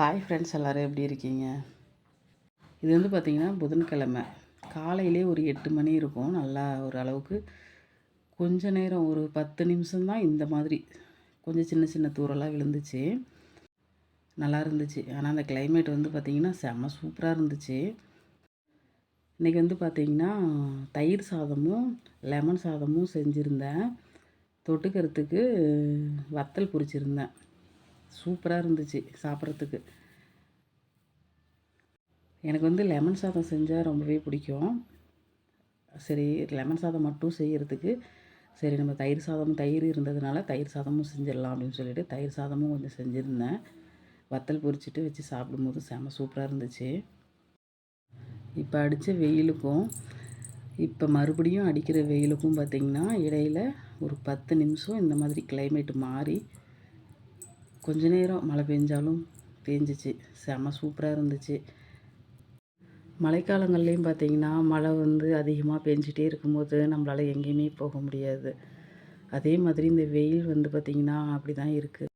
Hi friends எல்லோரும் எப்படி இருக்கீங்க? இது வந்து பார்த்திங்கன்னா புதன்கிழமை. காலையிலே ஒரு எட்டு மணி இருக்கும். நல்லா ஒரு அளவுக்கு கொஞ்ச நேரம் ஒரு பத்து நிமிஷம்தான் இந்த மாதிரி கொஞ்சம் சின்ன சின்ன தூரெல்லாம் விழுந்துச்சு. நல்லா இருந்துச்சு. ஆனால் அந்த கிளைமேட் வந்து பார்த்திங்கன்னா செம்ம சூப்பராக இருந்துச்சு. இன்றைக்கி வந்து பார்த்திங்கன்னா தயிர் சாதமும் லெமன் சாதமும் செஞ்சுருந்தேன். தொட்டுக்கிறதுக்கு வத்தல் பொரிச்சிருந்தேன். சூப்பராக இருந்துச்சு சாப்பிட்றதுக்கு. எனக்கு வந்து லெமன் சாதம் செஞ்சால் ரொம்பவே பிடிக்கும். சரி லெமன் சாதம் மட்டும் செய்கிறதுக்கு சரி நம்ம தயிர் சாதம் தயிர் இருந்ததுனால தயிர் சாதமும் செஞ்சிடலாம் அப்படின்னு சொல்லிட்டு தயிர் சாதமும் கொஞ்சம் செஞ்சுருந்தேன். வத்தல் பொரிச்சிட்டு வச்சு சாப்பிடும்போது செம சூப்பராக இருந்துச்சு. இப்போ அடித்த வெயிலுக்கும் இப்போ மறுபடியும் அடிக்கிற வெயிலுக்கும் பார்த்திங்கன்னா இடையில் ஒரு பத்து நிமிஷம் இந்த மாதிரி கிளைமேட் மாறி கொஞ்ச நேரம் மழை பெஞ்சாலும் பேஞ்சிச்சு. செம சூப்பராக இருந்துச்சு. மழைக்காலங்கள்லேயும் பார்த்திங்கன்னா மழை வந்து அதிகமாக பெஞ்சிட்டே இருக்கும்போது நம்மளால் எங்கேயுமே போக முடியாது. அதே மாதிரி இந்த வெயில் வந்து பார்த்திங்கன்னா அப்படி தான் இருக்குது